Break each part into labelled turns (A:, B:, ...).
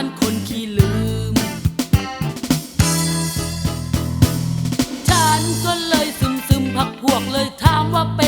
A: มันคนขี้ลืม ฉันก็เลยซึมซึมพักพวกเลยถามว่าเป็น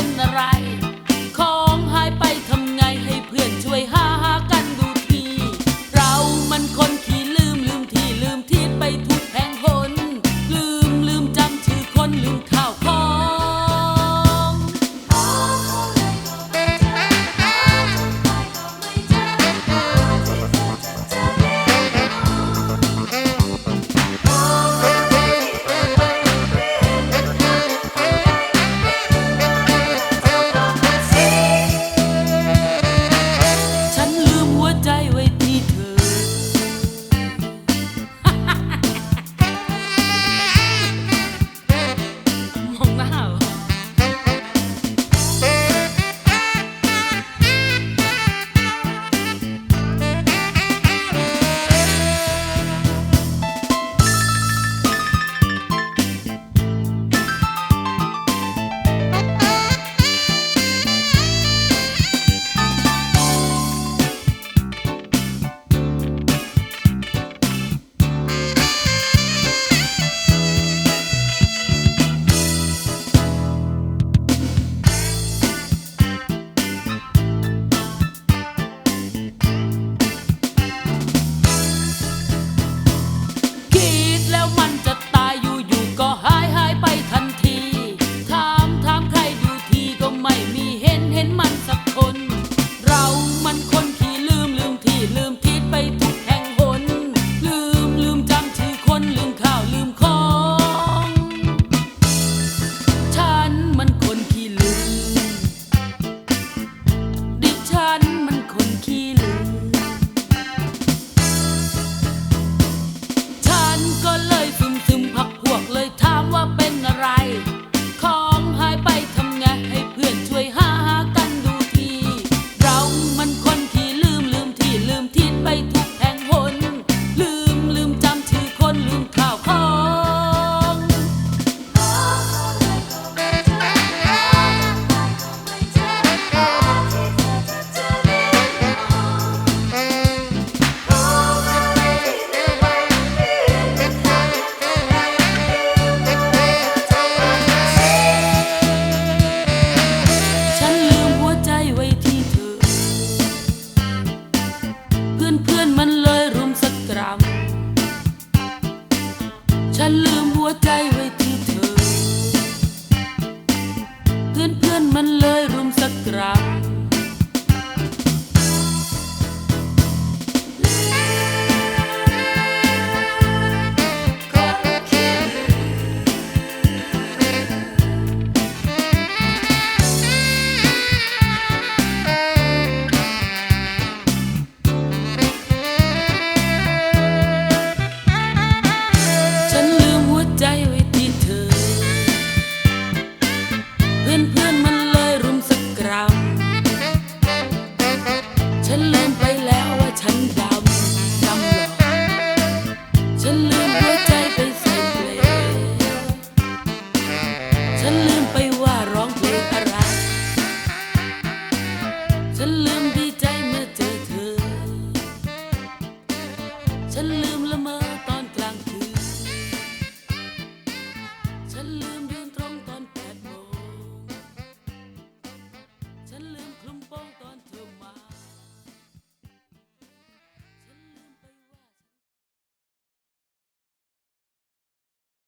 A: trapo. aklım bal